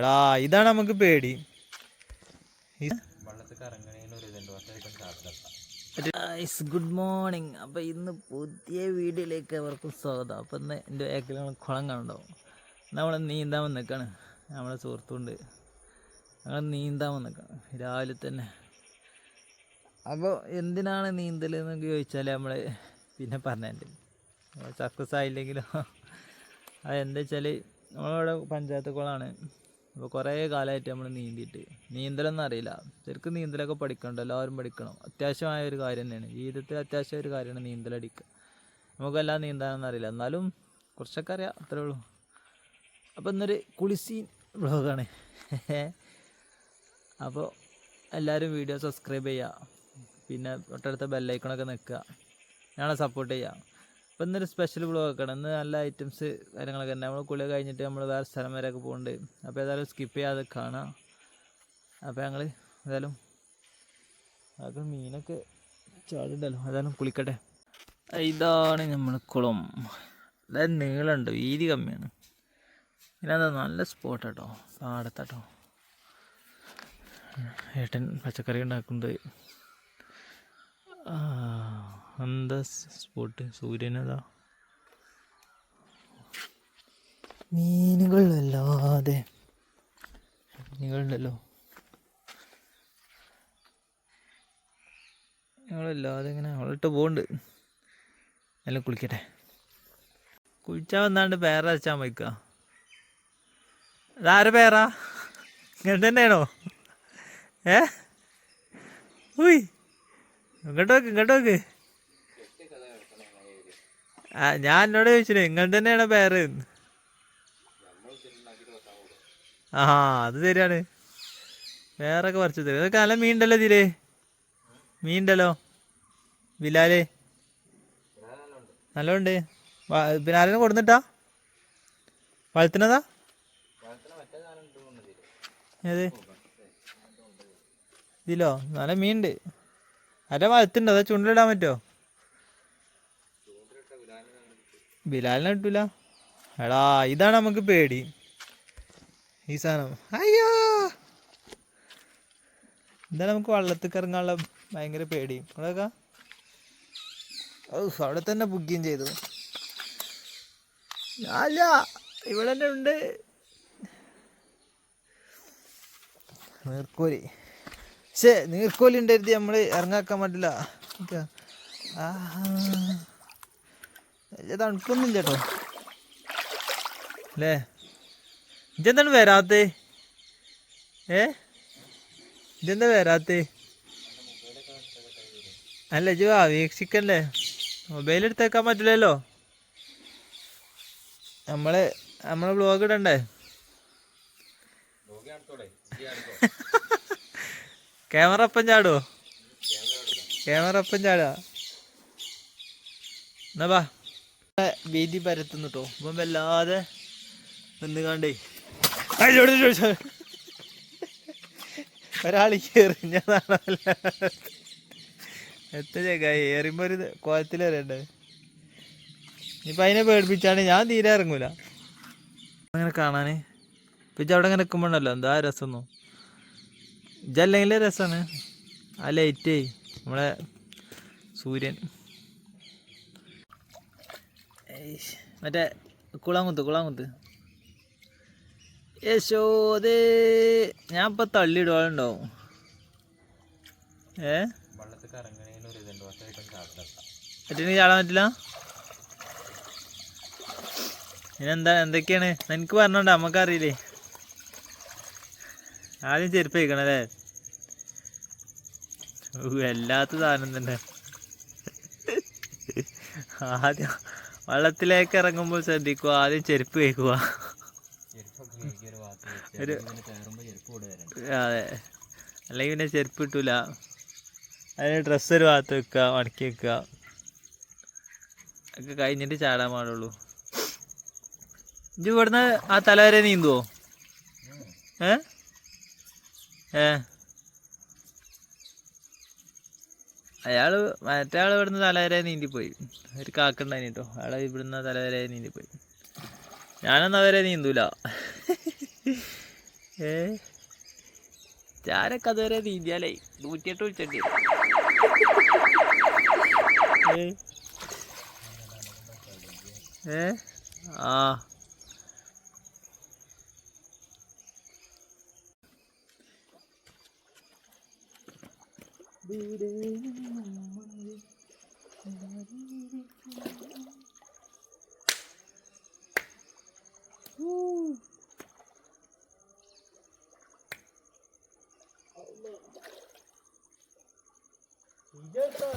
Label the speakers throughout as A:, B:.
A: എടാ ഇതാണ് നമുക്ക് പേടി. ഗുഡ് മോർണിംഗ് അപ്പോൾ ഇന്ന് പുതിയ വീഡിയോയിലേക്ക് അവർക്കും സ്വാഗതം. അപ്പോൾ ഇന്ന് എന്റെ ബാക്കിൽ നമ്മൾ കുളം കാണുണ്ടാവും നമ്മൾ നീന്താൻ വന്നേക്കാണ്. നമ്മളെ സുഹൃത്തുണ്ട്. ഞങ്ങൾ നീന്താൻ വന്നേക്കാണ്. രാവിലെ തന്നെ. അപ്പോൾ എന്തിനാണ് നീന്തൽ എന്നൊക്കെ ചോദിച്ചാൽ നമ്മൾ പിന്നെ പറഞ്ഞതിന്റെ സക്സസ് ആയില്ലെങ്കിലോ? അതെന്താ വെച്ചാൽ നമ്മളിവിടെ പഞ്ചായത്ത് കുളമാണ് അപ്പോൾ കുറേ കാലമായിട്ട് നമ്മൾ നീന്തിയിട്ട്. നീന്തലൊന്നും അറിയില്ല. ശരിക്കും നീന്തലൊക്കെ പഠിക്കണ്ട എല്ലാവരും പഠിക്കണം. അത്യാവശ്യമായ ഒരു കാര്യം തന്നെയാണ്. ജീവിതത്തിൽ അത്യാവശ്യമായ ഒരു കാര്യമാണ് നീന്തലടിക്കുക. നമുക്കെല്ലാം നീന്താനൊന്നും അറിയില്ല. എന്നാലും കുറച്ചൊക്കെ അറിയാം. അത്രേ ഉള്ളൂ. അപ്പോൾ ഇന്നൊരു കുളിസീൻ വ്ളോഗാണ്. അപ്പോൾ എല്ലാവരും വീഡിയോ സബ്സ്ക്രൈബ് ചെയ്യുക. പിന്നെ തൊട്ടടുത്ത ബെല്ലൈക്കണൊക്കെ നിൽക്കുക. ഞങ്ങളെ സപ്പോർട്ട് ചെയ്യുക. അപ്പോൾ ഇന്നൊരു സ്പെഷ്യൽ ബ്ലോഗ് ആക്കണം ഇന്ന് നല്ല ഐറ്റംസ് കാര്യങ്ങളൊക്കെ ഉണ്ട്. നമ്മൾ കുളി കഴിഞ്ഞിട്ട് നമ്മൾ വേറെ സ്ഥലം വരെയൊക്കെ പോകുന്നുണ്ട് അപ്പോൾ ഏതായാലും സ്കിപ്പ് ചെയ്യാതെ കാണാം. അപ്പോൾ ഞങ്ങൾ ഏതായാലും അതൊക്കെ മീനൊക്കെ ചാടുണ്ടല്ലോ. ഏതായാലും കുളിക്കട്ടെ. ഇതാണ് നമ്മൾ കുളം. അതായത് നീളമുണ്ട് വീതി കമ്മിയാണ്. പിന്നെ അതാ നല്ല സ്പോട്ട് കേട്ടോ പാടത്താട്ടോ. ഏട്ടൻ പച്ചക്കറി ഉണ്ടാക്കുന്നത് ആ, എന്താ സ്പോട്ട് സൂര്യനതാ? മീനുകളല്ലാതെ. മീനുകളുണ്ടല്ലോ. ഞങ്ങളല്ലാതെ ഇങ്ങനെ അവളിട്ട് പോകുന്നുണ്ട് എല്ലാം കുളിക്കട്ടെ. കുളിച്ചാൽ വന്നാണ്ട് പേര വെച്ചാൽ വയ്ക്കുക അതാര പേരാ? ഇങ്ങനെ തന്നെയാണോ? ഏ? ഉയ്. ഇങ്ങോട്ട് നോക്ക് ഇങ്ങോട്ട് നോക്ക്. ഞാൻ എന്നോട് ചോദിച്ചില്ല നിങ്ങൾ തന്നെയാണ് പേര് ആ അത് ശരിയാണ്. വേറൊക്കെ പറിച്ചു തരും. ഇതൊക്കെ നല്ല മീണ്ടല്ലോ ഇതിലേ. ഉണ്ടല്ലോ ബിലാൽ. നല്ലോണ്ട്. പിന്നെ കൊടുന്നിട്ടാ? വളർത്തുന്നതാ ഏത്? ഇതിലോ? നല്ല മീനുണ്ട് അല്ല വളർത്തുണ്ടോ അതാ ചുണ്ടിലിടാൻ പറ്റുമോ ബിലാലിനെ കിട്ടൂല? എടാ ഇതാണ് നമുക്ക് പേടി. ഈ സാധനം. അയ്യോ! ഇതാണ് നമുക്ക് വള്ളത്തിൽ ഇറങ്ങാനുള്ള ഭയങ്കര പേടി. അവിടെ തന്നെ ബുക്കിങ് ചെയ്തു. അല്ല ഇവിടെ തന്നെ ഉണ്ട്. നീർക്കോലി. പക്ഷേ നീർക്കോലി ഉണ്ടായിരുത്തി നമ്മൾ ഇറങ്ങാക്കാൻ പറ്റില്ല. നിക്ക. തണുപ്പൊന്നും ഇല്ലട്ടോ അല്ലേ? ഇതെന്താണ് വരാത്തേ? ഏ? ഇതെന്താ വരാത്തേ? അല്ല ഇജ് വീക്ഷിക്കല്ലേ മൊബൈൽ എടുത്തേക്കാൻ പറ്റില്ലല്ലോ. നമ്മളെ നമ്മളെ ബ്ലോഗ് ഇടണ്ടേ? ക്യാമറ അപ്പം ചാടുവോ? ക്യാമറ അപ്പം ചാടുക. എന്നാ വീതി പരത്തുന്നു കേട്ടോ ഇപ്പം വല്ലാതെ നിന്ന് കണ്ടേ ഒരാൾ എറിഞ്ഞതാണ് എത്ര ചേക്കായി ഒരു കോലത്തിൽ എറിയണ്ടേ ഇപ്പൊ അതിനെ പേടിപ്പിച്ചാണ് ഞാൻ തീരെ ഇറങ്ങൂല. അങ്ങനെ കാണാന്. ഇപ്പം അവിടെ ഇങ്ങനെ നിൽക്കുമ്പോണ്ടല്ലോ എന്താ രസമൊന്നും ഇജല്ലെങ്കിൽ രസമാണ് ആ ലൈറ്റേ നമ്മളെ സൂര്യൻ. മറ്റേ കുളംകുത്ത് കുളംകുത്ത്. യശോദേ ഞാൻ ഇപ്പൊ തള്ളിയിടുവാളുണ്ടാവും. ഏ? പറ്റിന് ചാടാൻ പറ്റില്ല? ഇനെന്താ എന്തൊക്കെയാണ്? നിനക്ക് പറഞ്ഞോണ്ട നമുക്കറിയില്ലേ? ആദ്യം ചെരുപ്പ് കഴിക്കണല്ലേ വല്ലാത്ത സാധനം തന്നെ. ആദ്യം വള്ളത്തിലേക്ക് ഇറങ്ങുമ്പോൾ ശ്രദ്ധിക്കുക. ആദ്യം ചെരുപ്പ് കേൾക്കുക ഒരു അതെ. അല്ലെങ്കിൽ പിന്നെ ചെരുപ്പ് കിട്ടൂല. അതിന് ഡ്രസ്സ് ഒരു ഭാഗത്ത് വെക്കുക മടക്കി വെക്കുക. ഒക്കെ കഴിഞ്ഞിട്ട് ചാടാൻ പാടുള്ളൂ. ഇജ്ജ് ഇവിടുന്ന് ആ തല വരെ നീന്തുവോ? ഏ? ഏ? അയാൾ മറ്റേ ആൾ ഇവിടുന്ന് തലവരെ നീന്തിപ്പോയി. ഒരു കാക്കുണ്ടായിന് കേട്ടോ അയാളെ ഇവിടുന്ന് തലവരെ നീന്തിപ്പോയി. ഞാനൊന്നും അവരെ നീന്തൂല. ഏ? ചാരൊക്കെ അതുവരെ നീന്തിയാലേ നൂറ്റിയെട്ട് വിളിച്ചിട്ട് ഏ? ആ.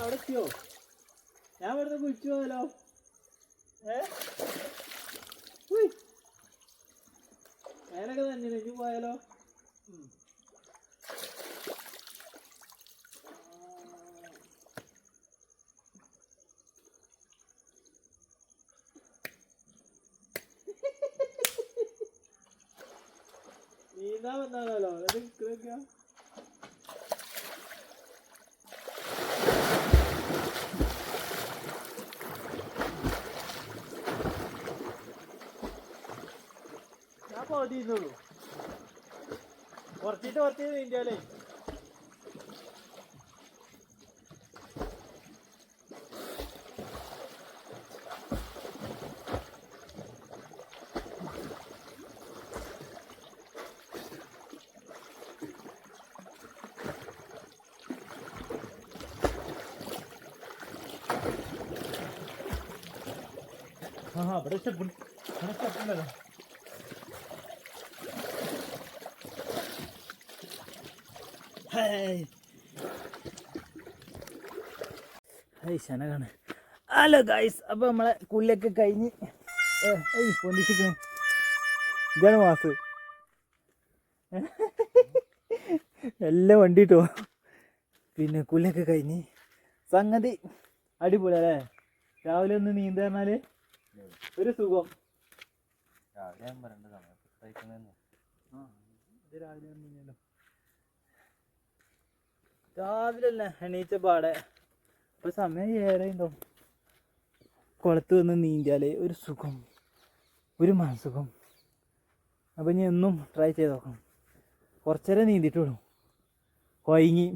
A: അടയ്ക്കോ ഞാൻ വെറുതെ കുളിച്ചു പോകലോ ഏ ഉയ്. നേരൊക്കെ തന്നെ പോയാലോ ഉം. നീന്താൻ വന്നാണല്ലോ അത് നിൽക്കുക ഞാൻ പകുതിയിരുന്നുള്ളൂ കുറച്ചിട്ട് കുറച്ച് നീന്തിയാലേ ആ ഇവിടെ സ്റ്റെപ്പ് ഇവിടെ സ്റ്റെപ്പ് ഉണ്ടല്ലോ ഹായ്. ഹായ് ശനകാണ്. Hello guys. അപ്പോൾ നമ്മളെ കുളിയൊക്കെ കഴിഞ്ഞ് ഏയ് പൊന്തിച്ചിരിക്കണേ ഇതാണ് മാസ്. എല്ലാം വണ്ടി കിട്ടുമോ പിന്നെ കുളിയൊക്കെ കഴിഞ്ഞ് സംഗതി അടിപൊളി അല്ലേ രാവിലെ ഒന്ന് നീന്ത പറഞ്ഞാൽ? ഒരു സുഖം.
B: രാവിലെ ഞാൻ പറയേണ്ട സമയത്ത് കഴിക്കുന്നതന്നെ
A: ആ ഇത് രാവിലെ വന്നില്ലല്ലോ രാവിലെ അല്ല എണീച്ച പാടെ. ഇപ്പൊ സമയം ഏറെ ഉണ്ടാവും കുളത്ത് വന്ന് നീന്തിയാൽ ഒരു സുഖം ഒരു മനസുഖം അപ്പം ഞാൻ എന്നും ട്രൈ ചെയ്ത് നോക്കണം. കുറച്ചേരം നീന്തിട്ടുള്ളൂ കൊയങ്ങി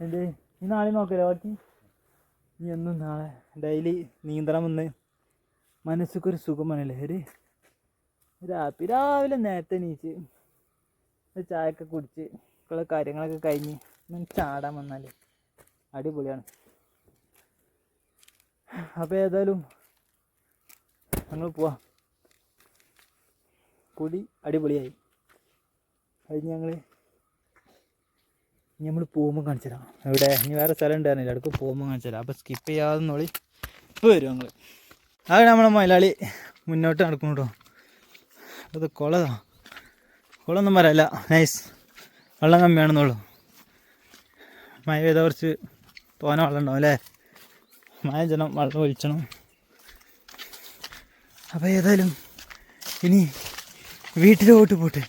A: എന്ത്? ഈ നാളെ നോക്കല്ലേ ബാക്കി ഇനി എന്നും നാളെ ഡെയിലി നീന്തണം എന്ന് സുഖമാണല്ലേ ഒരു രാത്രി രാവിലെ നേരത്തെ ഒരു ചായയൊക്കെ കുടിച്ച് ഉള്ള കാര്യങ്ങളൊക്കെ കഴിഞ്ഞ് ചാടാൻ വന്നാൽ അടിപൊളിയാണ്. അപ്പോൾ ഏതായാലും ഞങ്ങൾ പോവാം. കുടി അടിപൊളിയായി. കഴിഞ്ഞ് ഞങ്ങൾ ഇനി നമ്മൾ പോകുമ്പോൾ കാണിച്ചു തരാം ഇവിടെ ഇനി വേറെ സ്ഥലം ഉണ്ടായിരുന്നില്ല. അടുക്ക് പോകുമ്പോൾ കാണിച്ചു തരാം അപ്പോൾ സ്കിപ്പ് ചെയ്യാതെ ഇപ്പോൾ വരും ഞങ്ങൾ അത് നമ്മളെ മലയാളി മുന്നോട്ട് നടക്കും കേട്ടോ അത് കുളതാ കുളമൊന്നും പറയല്ല. നൈസ് വെള്ളം കമ്മിയാണെന്നുള്ളൂ. മഴ പെയ്ത കുറച്ച് തോന വെള്ളം ഉണ്ടാവും അല്ലേ? മഴ ജനം വെള്ളം ഒഴിച്ചണം. അപ്പോൾ ഏതായാലും ഇനി വീട്ടിലോട്ട് പോട്ടെ.